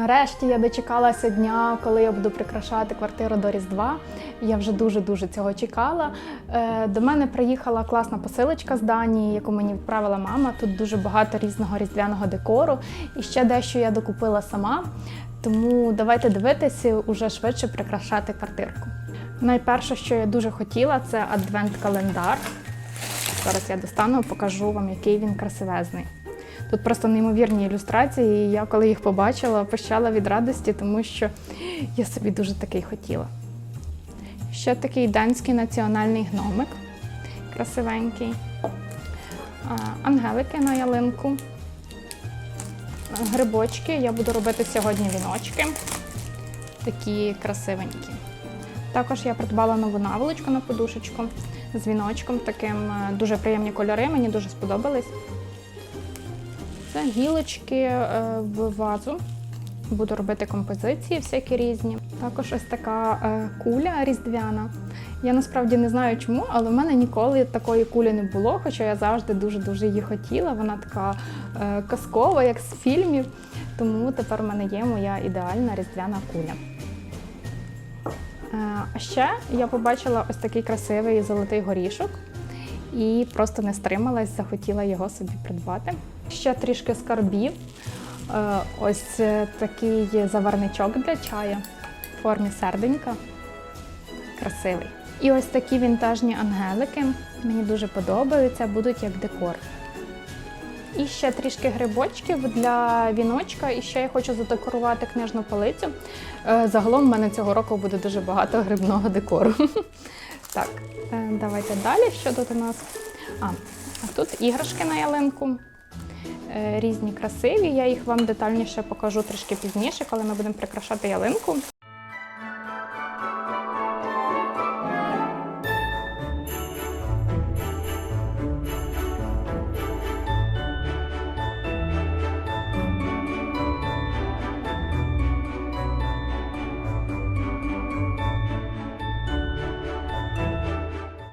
Нарешті я дочекалася дня, коли я буду прикрашати квартиру до Різдва. Я вже дуже-дуже цього чекала. Е, До мене приїхала класна посилочка з Данії, яку мені відправила мама. Тут дуже багато різного різдвяного декору. І ще дещо я докупила сама. Тому давайте дивитися уже швидше прикрашати квартирку. Найперше, що я дуже хотіла, це адвент-календар. Зараз я достану, покажу вам, який він красивезний. Тут просто неймовірні ілюстрації, і я коли їх побачила, пищала від радості, тому що я собі дуже такий хотіла. Ще такий данський національний гномик, красивенький. Ангелики на ялинку. Грибочки. Я буду робити сьогодні віночки. Такі красивенькі. Також я придбала нову наволочку на подушечку з віночком. Таким е, дуже приємні кольори, мені дуже сподобались. Це гілочки е, в вазу. Буду робити композиції всякі різні. Також ось така е, куля різдвяна. Я насправді не знаю чому, але в мене ніколи такої кулі не було, хоча я завжди дуже-дуже її хотіла. Вона така е, казкова, як з фільмів. Тому тепер в мене є моя ідеальна різдвяна куля. А ще я побачила ось такий красивий золотий горішок і просто не стрималась, захотіла його собі придбати. Ще трішки скарбів. Е, Ось е, такий заварничок для чаю в формі серденька. Красивий. І ось такі вінтажні ангелики. Мені дуже подобаються, будуть як декор. І ще трішки грибочків для віночка. І ще я хочу задекорувати книжну полицю. Е, Загалом в мене цього року буде дуже багато грибного декору. Так, давайте далі. Що тут у нас? А тут іграшки на ялинку. Е, Різні красиві. Я їх вам детальніше покажу трішки пізніше, коли ми будемо прикрашати ялинку.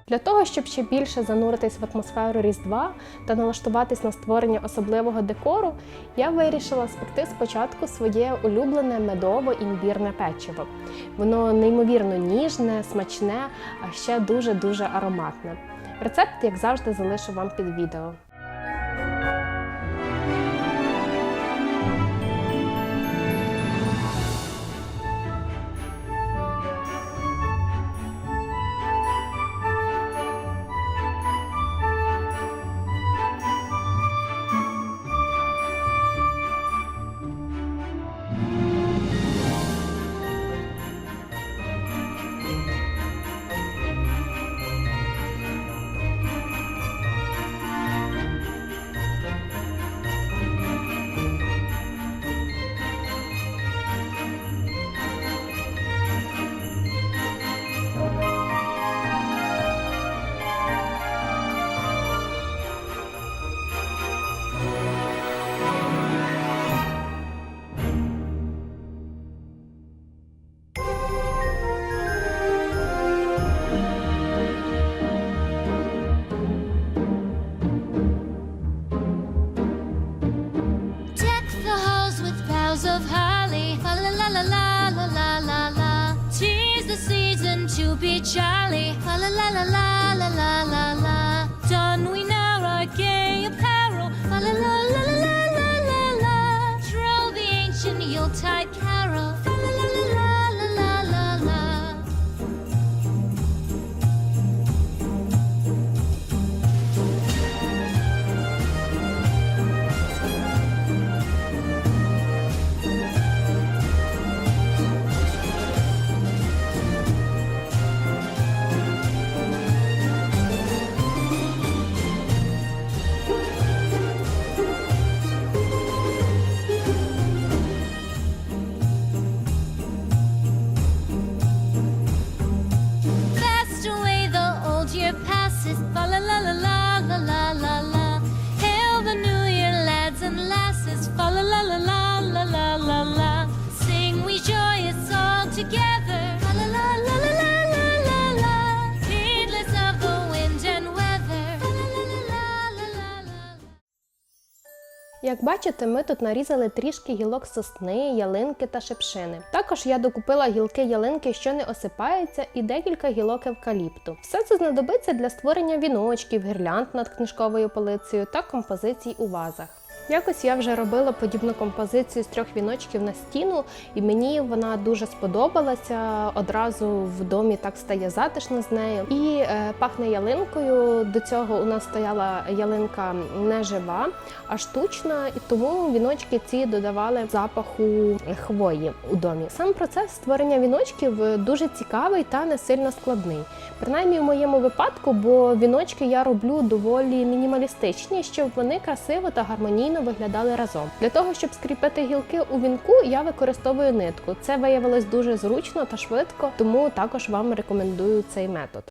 Для того, щоб ще більше зануритись в атмосферу Різдва та налаштуватись на створення особливого декору, я вирішила спекти спочатку своє улюблене медово-імбірне печиво. Воно неймовірно ніжне, смачне, а ще дуже-дуже ароматне. Рецепт, як завжди, залишу вам під відео. La la la la la la la la. Tis the season to be jolly. Fa la la la la la la la la. Don we now our gay apparel. La la la la la Як бачите, ми тут нарізали трішки гілок сосни, ялинки та шипшини. Також я докупила гілки ялинки, що не осипаються, і декілька гілок евкаліпту. Все це знадобиться для створення віночків, гірлянд над книжковою полицею та композицій у вазах. Якось я вже робила подібну композицію з трьох віночків на стіну, і мені вона дуже сподобалася. Одразу в домі так стає затишно з нею. І е, пахне ялинкою. До цього у нас стояла ялинка не жива, а штучна, і тому віночки ці додавали запаху хвої у домі. Сам процес створення віночків дуже цікавий та не сильно складний. Принаймні в моєму випадку, бо віночки я роблю доволі мінімалістичні, щоб вони красиво та гармонійно виглядали разом. Для того, щоб скріпити гілки у вінку, я використовую нитку. Це виявилось дуже зручно та швидко, тому також вам рекомендую цей метод.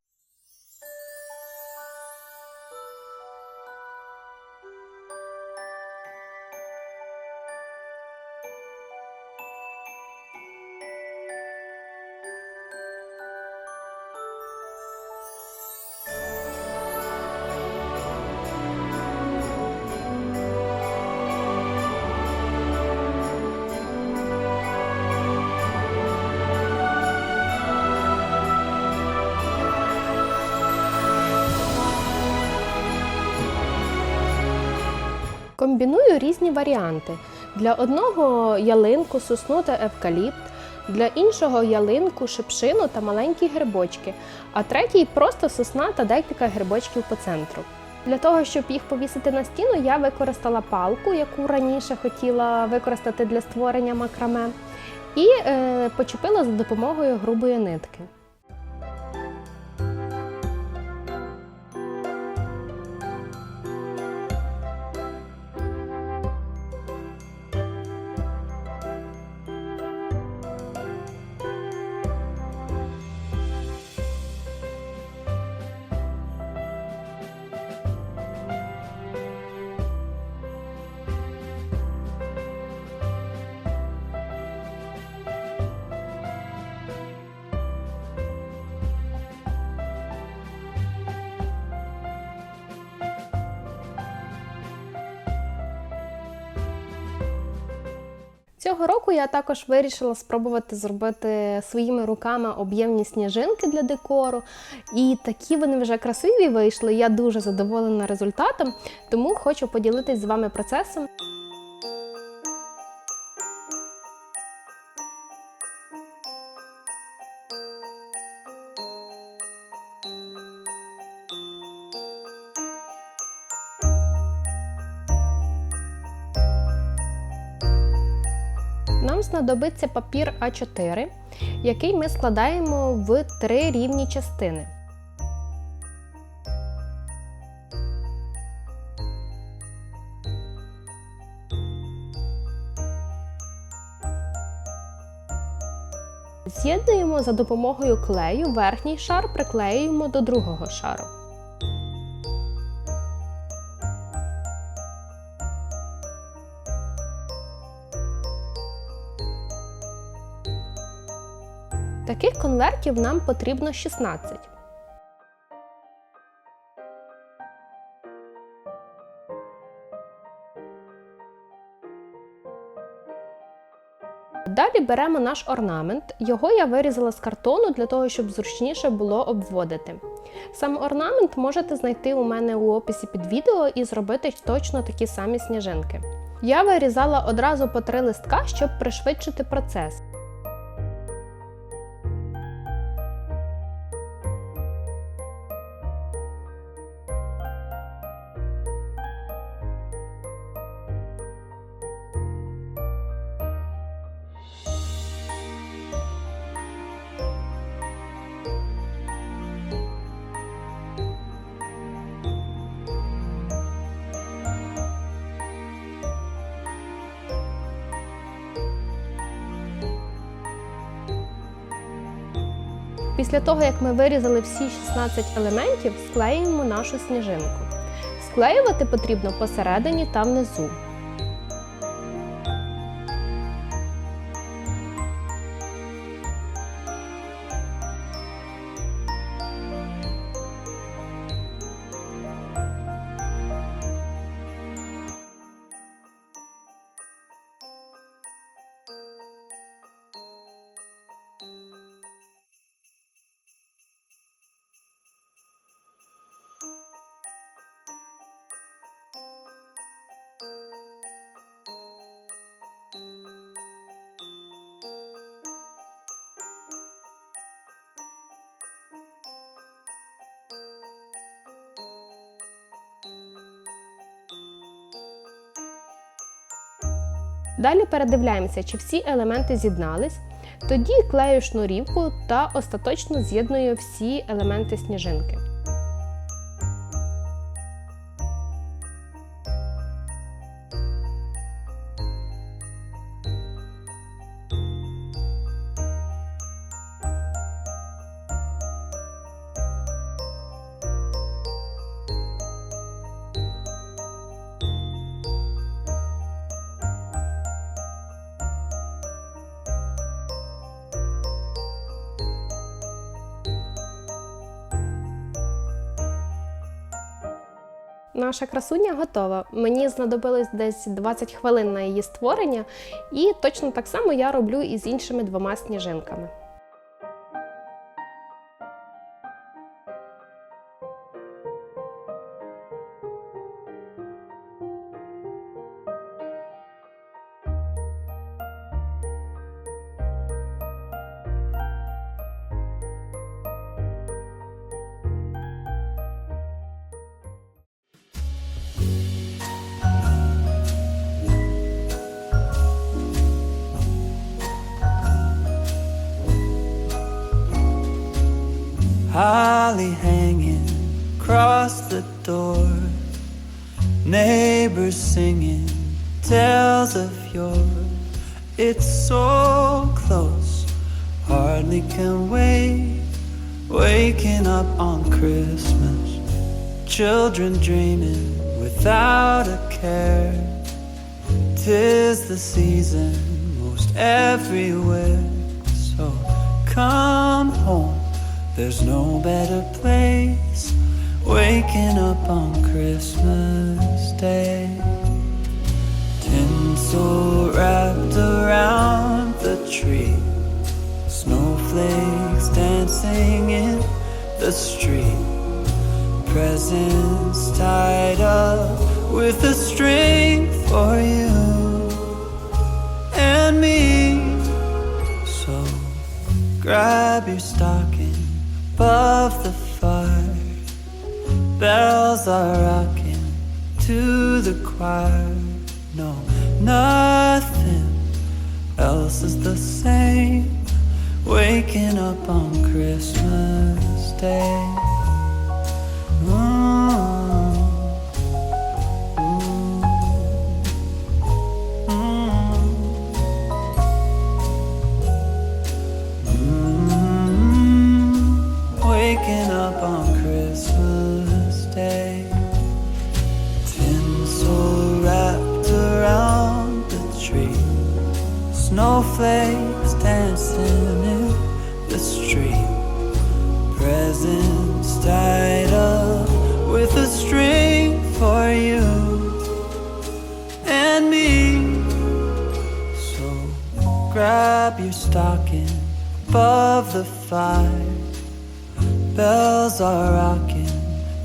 Комбіную різні варіанти. Для одного ялинку, сосну та евкаліпт, для іншого ялинку, шипшину та маленькі грибочки, а третій просто сосна та декілька грибочків по центру. Для того, щоб їх повісити на стіну, я використала палку, яку раніше хотіла використати для створення макраме, і е, почепила за допомогою грубої нитки. Цього року я також вирішила спробувати зробити своїми руками об'ємні сніжинки для декору. І такі вони вже красиві вийшли. Я дуже задоволена результатом, тому хочу поділитись з вами процесом. Нам знадобиться папір А4, який ми складаємо в три рівні частини. З'єднуємо за допомогою клею верхній шар приклеюємо до другого шару. Таких конвертів нам потрібно 16. Далі беремо наш орнамент. Його я вирізала з картону для того, щоб зручніше було обводити. Сам орнамент можете знайти у мене у описі під відео і зробити точно такі самі сніжинки. Я вирізала одразу по три листка, щоб пришвидшити процес. Після того, як ми вирізали всі 16 елементів, склеїмо нашу сніжинку. Склеювати потрібно посередині та внизу. Далі передивляємося, чи всі елементи з'єднались. Тоді клею шнурівку та остаточно з'єдную всі елементи сніжинки. Наша красуня готова. Мені знадобилось десь 20 хвилин на її створення, і точно так само я роблю і з іншими двома сніжинками. Holly hanging across the door. Neighbors singing tales of yore. It's so close, hardly can wait. Waking up on Christmas. Children dreaming without a care. Tis the season most everywhere. So come home. There's no better place. Waking up on Christmas Day. Tinsel wrapped around the tree. Snowflakes dancing in the street. Presents tied up with a string for you and me. So grab your stocking above the fire. Bells are rocking to the choir. No, nothing else is the same. Waking up on Christmas Day. Snowflakes dancing in the street. Presents tied up with a string for you and me. So grab your stocking above the fire. Bells are rocking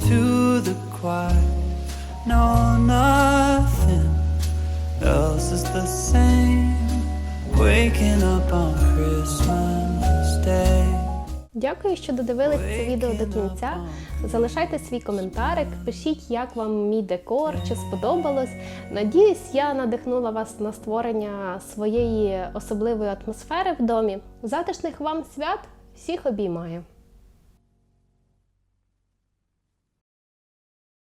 to the choir. No, nothing Waking up on Christmas Day. Дякую, що додивились це відео до кінця. Залишайте свій коментарик, пишіть, як вам мій декор, чи сподобалось. Надіюсь, я надихнула вас на створення своєї особливої атмосфери в домі. Затишних вам свят! Всіх обіймаю!